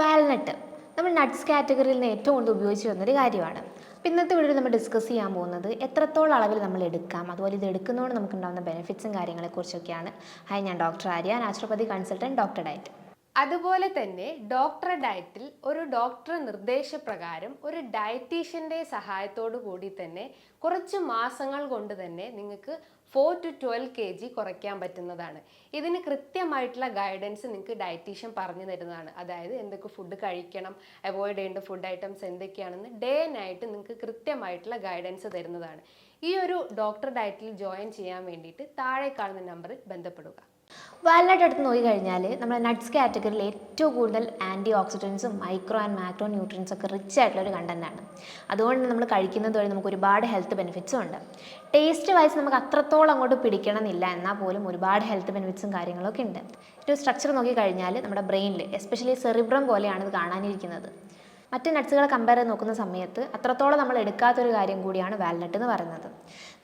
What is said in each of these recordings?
Walnut. നമ്മൾ nuts കാറ്റഗറിയിൽ നിന്ന് ഏറ്റവും കൂടുതൽ ഉപയോഗിച്ച് വന്നൊരു കാര്യമാണ്. അപ്പോൾ ഇന്നത്തെ വീഡിയോയിൽ നമ്മൾ ഡിസ്കസ് ചെയ്യാൻ പോകുന്നത് എത്രത്തോളം അളവിൽ നമ്മൾ എടുക്കാം. അതുപോലെ ഇത് എടുക്കുന്നതുകൊണ്ട് നമുക്കുണ്ടാകുന്ന ബെനിഫിറ്റ്സും കാര്യങ്ങളെക്കുറിച്ചൊക്കെയാണ് ഹായ് ഞാൻ doctor Arya. Naturopathy consultant doctor diet അതുപോലെ തന്നെ ഡോക്ടറെ ഡയറ്റിൽ ഒരു ഡോക്ടർ നിർദ്ദേശപ്രകാരം ഒരു ഡയറ്റീഷ്യന്റെ സഹായത്തോടു കൂടി തന്നെ കുറച്ച് മാസങ്ങൾ കൊണ്ട് തന്നെ നിങ്ങൾക്ക് four to twelve K G കുറയ്ക്കാൻ പറ്റുന്നതാണ്. ഇതിന് കൃത്യമായിട്ടുള്ള ഗൈഡൻസ് നിങ്ങൾക്ക് ഡയറ്റീഷ്യൻ പറഞ്ഞു തരുന്നതാണ്. അതായത് എന്തൊക്കെ ഫുഡ് കഴിക്കണം അവോയ്ഡ് ചെയ്യേണ്ട ഫുഡ് ഐറ്റംസ് എന്തൊക്കെയാണെന്ന് ഡേ നൈറ്റ് നിങ്ങൾക്ക് കൃത്യമായിട്ടുള്ള ഗൈഡൻസ് തരുന്നതാണ്. ഈ ഒരു ഡോക്ടർ ഡയറ്റിൽ ജോയിൻ ചെയ്യാൻ വേണ്ടിയിട്ട് താഴെ കാണുന്ന നമ്പറിൽ ബന്ധപ്പെടുക. വാൽനട്ട് എടുത്ത് നോക്കി കഴിഞ്ഞാൽ നമ്മുടെ നട്ട്സ് കാറ്റഗറിയിൽ ഏറ്റവും കൂടുതൽ ആന്റി ഓക്സിഡൻസും മൈക്രോ ആൻഡ് മാക്രോ ന്യൂട്രിയൻസ് ഒക്കെ റിച്ച് ആയിട്ടുള്ള ഒരു കണ്ടന്റാണ് അതുകൊണ്ട് നമ്മൾ കഴിക്കുന്നത് വഴി നമുക്ക് ഒരുപാട് ഹെൽത്ത് ബെനിഫിറ്റ്സും ഉണ്ട്. ടേസ്റ്റ് വൈസ് നമുക്ക് അത്രത്തോളം അങ്ങോട്ട് പിടിക്കണമെന്നില്ല. എന്നാൽ പോലും ഒരുപാട് ഹെൽത്ത് ബെനിഫിറ്റ്സും കാര്യങ്ങളൊക്കെ ഉണ്ട്. ഒരു സ്ട്രക്ചർ നോക്കിക്കഴിഞ്ഞാൽ നമ്മുടെ ബ്രെയിനിൽ എസ്പെഷ്യലി സെറിബ്രം പോലെയാണ് ഇത് കാണാനിരിക്കുന്നത്. മറ്റ് നട്ട്സുകളെ കമ്പയർ ചെയ്ത് നോക്കുന്ന സമയത്ത് അത്രത്തോളം നമ്മൾ എടുക്കാത്തൊരു കാര്യം കൂടിയാണ് വാൽനട്ട് എന്ന് പറയുന്നത്.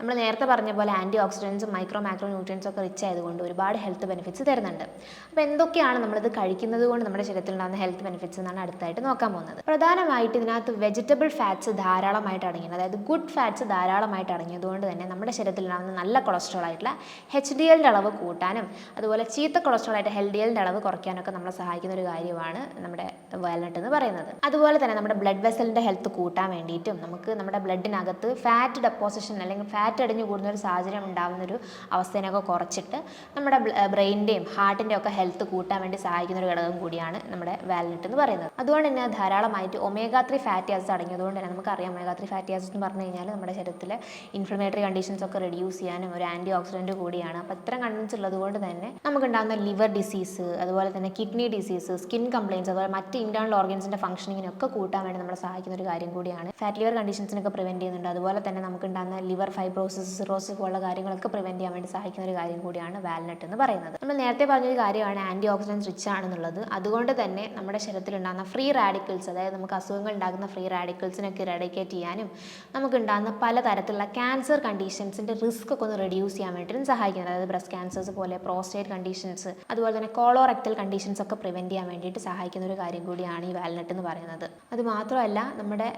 നമ്മൾ നേരത്തെ പറഞ്ഞ പോലെ ആന്റി ഓക്സിഡൻസും മൈക്രോ മാക്രോ ന്യൂട്രിയൻസും ഒക്കെ റിച്ച് ആയതുകൊണ്ട് ഒരുപാട് ഹെൽത്ത് ബെനിഫിറ്റ്സ് തരുന്നുണ്ട്. അപ്പോൾ എന്തൊക്കെയാണ് നമ്മളിത് കഴിക്കുന്നത് കൊണ്ട് നമ്മുടെ ശരീരത്തിൽ ഉണ്ടാകുന്ന ഹെൽത്ത് ബെനിഫിറ്റ്സ് എന്നാണ് അടുത്തായിട്ട് നോക്കാൻ പോകുന്നത്. പ്രധാനമായിട്ട് ഇതിനകത്ത് വെജിറ്റബിൾ ഫാറ്റ്സ് ധാരാളമായിട്ട് അടങ്ങിയത് അതായത് ഗുഡ് ഫാറ്റ്സ് ധാരാളമായിട്ട് അടങ്ങിയതുകൊണ്ട് തന്നെ നമ്മുടെ ശരീരത്തിൽ ഉണ്ടാകുന്ന നല്ല കൊളസ്ട്രോൾ ആയിട്ടുള്ള എച്ച് ഡി എല്ലിന്റെ അളവ് കൂട്ടാനും അതുപോലെ ചീത്ത കൊളസ്ട്രോൾ ആയിട്ട് എൽ ഡി എല്ലിന്റെ അളവ് കുറയ്ക്കാനൊക്കെ നമ്മളെ സഹായിക്കുന്ന ഒരു കാര്യമാണ് നമ്മുടെ വയലറ്റ് എന്ന് പറയുന്നത്. അതുപോലെ തന്നെ നമ്മുടെ ബ്ലഡ് വെസലിന്റെ ഹെൽത്ത് കൂട്ടാൻ വേണ്ടിയിട്ടും നമുക്ക് നമ്മുടെ ബ്ലഡിനകത്ത് ഫാറ്റ് ഡെപ്പോസിഷൻ അല്ലെങ്കിൽ ഫാറ്റ് അടിഞ്ഞു കൂടുന്ന ഒരു സാഹചര്യം ഉണ്ടാകുന്നൊരു അവസ്ഥേനെയൊക്കെ കുറച്ചിട്ട് നമ്മുടെ ബ്രെയിന്റെയും ഹാർട്ടിന്റെ ഒക്കെ ഹെൽത്ത് കൂട്ടാൻ വേണ്ടി സഹായിക്കുന്ന ഒരു ഘടകം കൂടിയാണ് നമ്മുടെ വാൽനട്ട് എന്ന് പറയുന്നത്. അതുകൊണ്ട് തന്നെ ധാരാളമായിട്ട് ഒമേഗ ത്രീ ഫാറ്റി ആസിഡ് അടങ്ങിയതുകൊണ്ട് തന്നെ നമുക്കറിയാം ഒമേഗ ത്രീ ഫാറ്റി ആസിഡ് എന്ന് പറഞ്ഞു കഴിഞ്ഞാൽ നമ്മുടെ ശരീരത്തിലെ ഇൻഫ്ലമേറ്ററി കണ്ടീഷൻസ് ഒക്കെ റെഡ്യൂസ് ചെയ്യാനും ഒരു ആന്റി ഓക്സിഡന്റ് കൂടിയാണ്. അപ്പോൾ ഇത്തരം കണ്ടൻസ് ഉള്ളത് കൊണ്ട് തന്നെ നമുക്കുണ്ടാകുന്ന ലിവർ ഡിസീസ് അതുപോലെ തന്നെ കിഡ്നി ഡിസീസ് സ്കിൻ കംപ്ലയിൻസ് അതുപോലെ മറ്റ് ഇന്റേണൽ ഓർഗൻസിന്റെ ഫംഗ്ഷനിങ്ങിനൊക്കെ കൂട്ടാൻ വേണ്ടി നമ്മളെ സഹായിക്കുന്ന ഒരു കാര്യം കൂടിയാണ്. ഫാറ്റ് ലിവർ കണ്ടീഷൻസിനൊക്കെ പ്രിവെന്റ് ചെയ്യുന്നുണ്ട്. അതുപോലെ തന്നെ നമുക്കുണ്ടാകുന്ന ലിവർ ഫൈബ്രോസിസ് സിറോസിസ് പോലുള്ള കാര്യങ്ങളൊക്കെ പ്രിവെന്റ് ചെയ്യാൻ വേണ്ടി സഹായിക്കുന്ന ഒരു കാര്യം കൂടിയാണ് വാൽനട്ട് എന്ന് പറയുന്നത്. നമ്മൾ നേരത്തെ പറഞ്ഞൊരു കാര്യമാണ് ആന്റി ഓക്സിഡൻസ് റിച്ച് ആണെന്നുള്ളത്. അതുകൊണ്ട് തന്നെ നമ്മുടെ ശരീരത്തിൽ ഉണ്ടാകുന്ന ഫ്രീ റാഡിക്കൽസ് അതായത് നമുക്ക് അസുഖങ്ങൾ ഉണ്ടാകുന്ന ഫ്രീ റാഡിക്കൽസിനൊക്കെ റെഡിക്കേറ്റ് ചെയ്യാനും നമുക്ക് ഉണ്ടാകുന്ന പല തരത്തിലുള്ള ക്യാൻസർ കണ്ടീഷൻസിന്റെ റിസ്ക് ഒക്കെ ഒന്ന് റെഡ്യൂസ് ചെയ്യാൻ വേണ്ടിയിട്ടും സഹായിക്കുന്നത് അതായത് ബ്രസ്റ്റ് ക്യാൻസേഴ്സ് പോലെ പ്രോസ്റ്റേറ്റ് കണ്ടീഷൻസ് അതുപോലെ തന്നെ കോളോറെക്ടൽ കണ്ടീഷൻസ് ഒക്കെ പ്രിവെന്റ് ചെയ്യാൻ വേണ്ടിയിട്ട് സഹായിക്കുന്ന ഒരു കാര്യം കൂടിയാണ് ഈ വാൽനട്ട് എന്ന് പറയുന്നത്. അത് മാത്രമല്ല നമ്മുടെ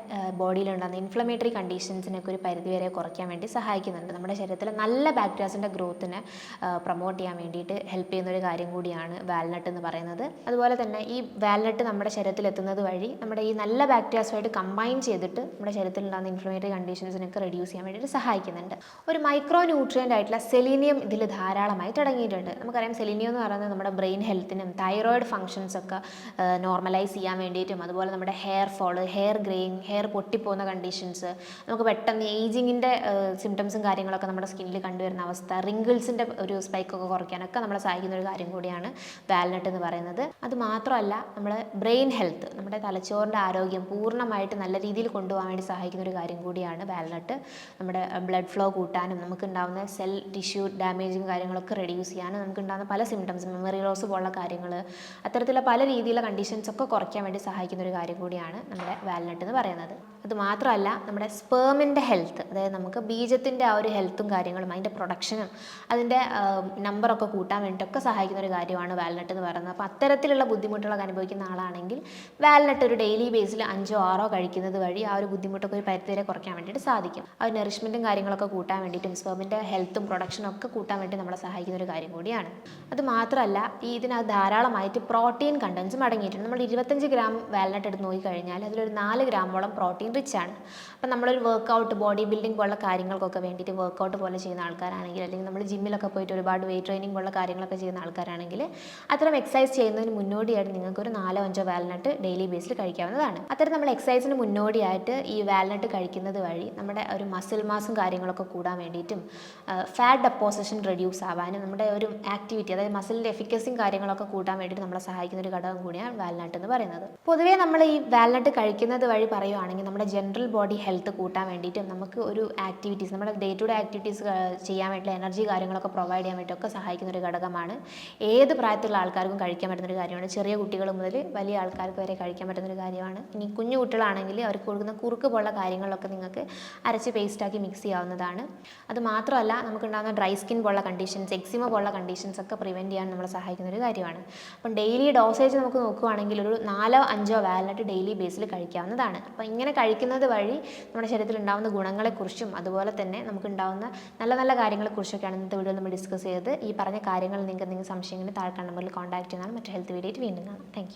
ബോഡിയിലുണ്ടാകുന്ന ഇൻഫ്ലമേറ്ററി കണ്ടീഷൻസിനൊക്കെ ഒരു പരിധിവരെ കുറയ്ക്കാൻ വേണ്ടി സഹായിക്കുന്നുണ്ട്. നമ്മുടെ ശരീരത്തിലെ നല്ല ബാക്ടീരിയാസിന്റെ ഗ്രോത്തിനെ പ്രൊമോട്ട് ചെയ്യാൻ വേണ്ടിയിട്ട് ഹെൽപ്പ് ചെയ്യുന്ന ഒരു കാര്യം കൂടിയാണ് വാൽനട്ട് എന്ന് പറയുന്നത്. അതുപോലെ തന്നെ ഈ വാൽനട്ട് നമ്മുടെ ശരീരത്തിൽ എത്തുന്നത് വഴി നമ്മുടെ ഈ നല്ല ബാക്ടീരിയാസുമായിട്ട് കമ്പൈൻ ചെയ്തിട്ട് നമ്മുടെ ശരീരത്തിൽ ഉണ്ടാകുന്ന ഇൻഫ്ലമേറ്ററി കണ്ടീഷൻസിനൊക്കെ റെഡ്യൂസ് ചെയ്യാൻ വേണ്ടിയിട്ട് സഹായിക്കുന്നുണ്ട്. ഒരു മൈക്രോ ന്യൂട്രിയന്റ് ആയിട്ടുള്ള സെലീനിയം ഇതിൽ ധാരാളമായി തുടങ്ങിയിട്ടുണ്ട്. നമുക്കറിയാം സെലീനിയം എന്ന് പറയുന്നത് നമ്മുടെ ബ്രെയിൻ ഹെൽത്തിനും തൈറോയിഡ് ഫങ്ഷൻസ് ഒക്കെ നോർമലൈസ് ചെയ്യാൻ വേണ്ടിയിട്ടും അതുപോലെ നമ്മുടെ hair fall hair greying hair പൊട്ടിപ്പോകുന്ന conditions നമുക്ക് പെട്ടെന്ന് ഏജിങ്ങിന്റെ സിംറ്റംസും കാര്യങ്ങളൊക്കെ നമ്മുടെ സ്കിന്നിൽ കണ്ടുവരുന്ന അവസ്ഥ റിങ്കിൾസിന്റെ ഒരു സ്പൈക്കൊക്കെ കുറയ്ക്കാനൊക്കെ നമ്മളെ സഹായിക്കുന്ന ഒരു കാര്യം കൂടിയാണ് വാൽനട്ട് എന്ന് പറയുന്നത്. അത് മാത്രമല്ല നമ്മുടെ ബ്രെയിൻ ഹെൽത്ത് നമ്മുടെ തലച്ചോറിന്റെ ആരോഗ്യം പൂർണമായിട്ട് നല്ല രീതിയിൽ കൊണ്ടുപോകാൻ വേണ്ടി സഹായിക്കുന്ന ഒരു കാര്യം കൂടിയാണ് വാൽനട്ട് നമ്മുടെ ബ്ലഡ് ഫ്ലോ കൂട്ടാനും നമുക്കുണ്ടാകുന്ന സെൽ ടിഷ്യൂ ഡാമേജും കാര്യങ്ങളൊക്കെ റെഡ്യൂസ് ചെയ്യാനും നമുക്കുണ്ടാകുന്ന പല സിംറ്റംസ് മെമ്മറി ലോസ് പോലുള്ള കാര്യങ്ങൾ അത്തരത്തിലുള്ള പല രീതിയിലുള്ള കണ്ടീഷൻസ് ഒക്കെ കുറയ്ക്കാൻ വേണ്ടി സഹായിക്കുന്ന ഒരു കാര്യം കൂടിയാണ് നമ്മുടെ വാൽനട്ട് എന്ന് പറയുന്നത്. അത് മാത്രമല്ല നമ്മുടെ സ്പേമിന്റെ ഹെൽത്ത് അതായത് നമുക്ക് ബീജത്തിന്റെ ആ ഒരു ഹെൽത്തും കാര്യങ്ങളും അതിന്റെ പ്രൊഡക്ഷനും അതിന്റെ നമ്പറൊക്കെ കൂട്ടാൻ വേണ്ടിയിട്ടൊക്കെ സഹായിക്കുന്ന ഒരു കാര്യമാണ് വാൽനട്ട് എന്ന് പറയുന്നത്. അപ്പോൾ അത്തരത്തിലുള്ള ബുദ്ധിമുട്ടുകളൊക്കെ അനുഭവിക്കുന്ന ആളാണെങ്കിൽ വാൽനട്ട് ഒരു ഡെയിലി ബേസിൽ അഞ്ചോ ആറോ കഴിക്കുന്നത് വഴി ആ ഒരു ബുദ്ധിമുട്ടൊക്കെ ഒരു പരിധി വരെ കുറയ്ക്കാൻ വേണ്ടിയിട്ട് സാധിക്കും. ആ ഒരു നറിഷ്മെന്റും കാര്യങ്ങളൊക്കെ കൂട്ടാൻ വേണ്ടിയിട്ടും സ്പേമിന്റെ ഹെൽത്തും പ്രൊഡക്ഷനും ഒക്കെ കൂട്ടാൻ വേണ്ടി നമ്മളെ സഹായിക്കുന്ന ഒരു കാര്യം കൂടിയാണ്. അത് മാത്രമല്ല ഈ ഇതിനകത്ത് ധാരാളമായിട്ട് പ്രോട്ടീൻ കണ്ടൻസും അടങ്ങിയിട്ടുണ്ട് നമ്മൾ ഇരുപത്തഞ്ച് ഗ്രാം വാൽനട്ട് എടുത്ത് നോക്കിക്കഴിഞ്ഞാൽ അതിലൊരു നാല് ഗ്രാമോളം പ്രോട്ടീൻ റിച്ച് ആണ് അപ്പം നമ്മളൊരു വർക്കൗട്ട് ബോഡി ബിൽഡിംഗ് പോലുള്ള കാര്യങ്ങൾക്കൊക്കെ വേണ്ടിയിട്ട് വർക്കൗട്ട് പോലെ ചെയ്യുന്ന ആൾക്കാരാണെങ്കിൽ അല്ലെങ്കിൽ നമ്മൾ ജിമ്മിലൊക്കെ പോയിട്ട് ഒരുപാട് വെയിറ്റ് ട്രെയിനിങ് പോലുള്ള കാര്യങ്ങളൊക്കെ ചെയ്യുന്ന ആൾക്കാരാണെങ്കിൽ അത്തരം എക്സസൈസ് ചെയ്യുന്നതിന് മുന്നോടിയായിട്ട് നിങ്ങൾക്ക് ഒരു നാലോ അഞ്ചോ വാൽനട്ട് ഡെയിലി ബേസിൽ കഴിക്കാവുന്നതാണ്. അത്തരം നമ്മൾ എക്സസൈസിന് മുന്നോടിയായിട്ട് ഈ വാൽനട്ട് കഴിക്കുന്നത് വഴി നമ്മുടെ ഒരു മസിൽ മാസും കാര്യങ്ങളൊക്കെ കൂടാൻ വേണ്ടിയിട്ടും ഫാറ്റ് ഡെപ്പോസിഷൻ റെഡ്യൂസ് ആവാനും നമ്മുടെ ഒരു ആക്ടിവിറ്റി അതായത് മസിലിന്റെ എഫിക്കസിയും കാര്യങ്ങളൊക്കെ കൂട്ടാൻ വേണ്ടിയിട്ട് നമ്മളെ സഹായിക്കുന്ന ഒരു ഘടകം കൂടിയാണ് വാൽനട്ട് എന്ന് പറയുന്നത്. പൊതുവേ നമ്മൾ ഈ വാൽനട്ട് കഴിക്കുന്നത് വഴി പറയുവാണെങ്കിൽ നമ്മുടെ നമ്മുടെ ജനറൽ ബോഡി ഹെൽത്ത് കൂട്ടാൻ വേണ്ടിയിട്ടും നമുക്ക് ഒരു ആക്ടിവിറ്റീസ് നമ്മുടെ ഡേ ടു ഡേ ആക്ടിവിറ്റീസ് ചെയ്യാൻ വേണ്ടിയിട്ടുള്ള എനർജി കാര്യങ്ങളൊക്കെ പ്രൊവൈഡ് ചെയ്യാൻ വേണ്ടിയിട്ടൊക്കെ സഹായിക്കുന്ന ഒരു ഘടകമാണ്. ഏത് പ്രായത്തിലുള്ള ആൾക്കാർക്കും കഴിക്കാൻ പറ്റുന്ന ഒരു കാര്യമാണ്. ചെറിയ കുട്ടികൾ മുതൽ വലിയ ആൾക്കാർക്ക് വരെ കഴിക്കാൻ പറ്റുന്ന ഒരു കാര്യമാണ്. ഇനി കുഞ്ഞു കുട്ടികളാണെങ്കിൽ അവർക്ക് കൊടുക്കുന്ന കുറുക്ക് പോലുള്ള കാര്യങ്ങളൊക്കെ നിങ്ങൾക്ക് അരച്ച് പേസ്റ്റാക്കി മിക്സ് ചെയ്യാവുന്നതാണ്. അത് മാത്രമല്ല നമുക്കുണ്ടാകുന്ന ഡ്രൈ സ്കിൻ പോലുള്ള കണ്ടീഷൻസ് എക്സിമ പോലുള്ള കണ്ടീഷൻസ് ഒക്കെ പ്രിവെന്റ് ചെയ്യാൻ നമ്മളെ സഹായിക്കുന്ന ഒരു കാര്യമാണ്. അപ്പം ഡെയിലി ഡോസേജ് നമുക്ക് നോക്കുകയാണെങ്കിൽ ഒരു നാലോ അഞ്ചോ വാലറ്റ് ഡെയിലി ബേസിൽ കഴിക്കാവുന്നതാണ്. അപ്പോൾ ഇങ്ങനെ കഴിക്കുന്നത് വഴി നമ്മുടെ ശരീരത്തിൽ ഉണ്ടാകുന്ന ഗുണങ്ങളെക്കുറിച്ചും അതുപോലെ തന്നെ നമുക്ക് ഉണ്ടാകുന്ന നല്ല നല്ല കാര്യങ്ങളെക്കുറിച്ചൊക്കെയാണ് ഇന്നത്തെ വീഡിയോ നമ്മൾ ഡിസ്കസ് ചെയ്തത്. ഈ പറഞ്ഞ കാര്യങ്ങൾ നിങ്ങൾക്ക് എന്തെങ്കിലും സംശയങ്ങൾ താഴെ നമ്പറിൽ കോൺടാക്ട് ചെയ്യുന്നതാണ് മറ്റു ഹെൽത്ത് വീഡിയോ വീണ്ടും കാണാം. താങ്ക്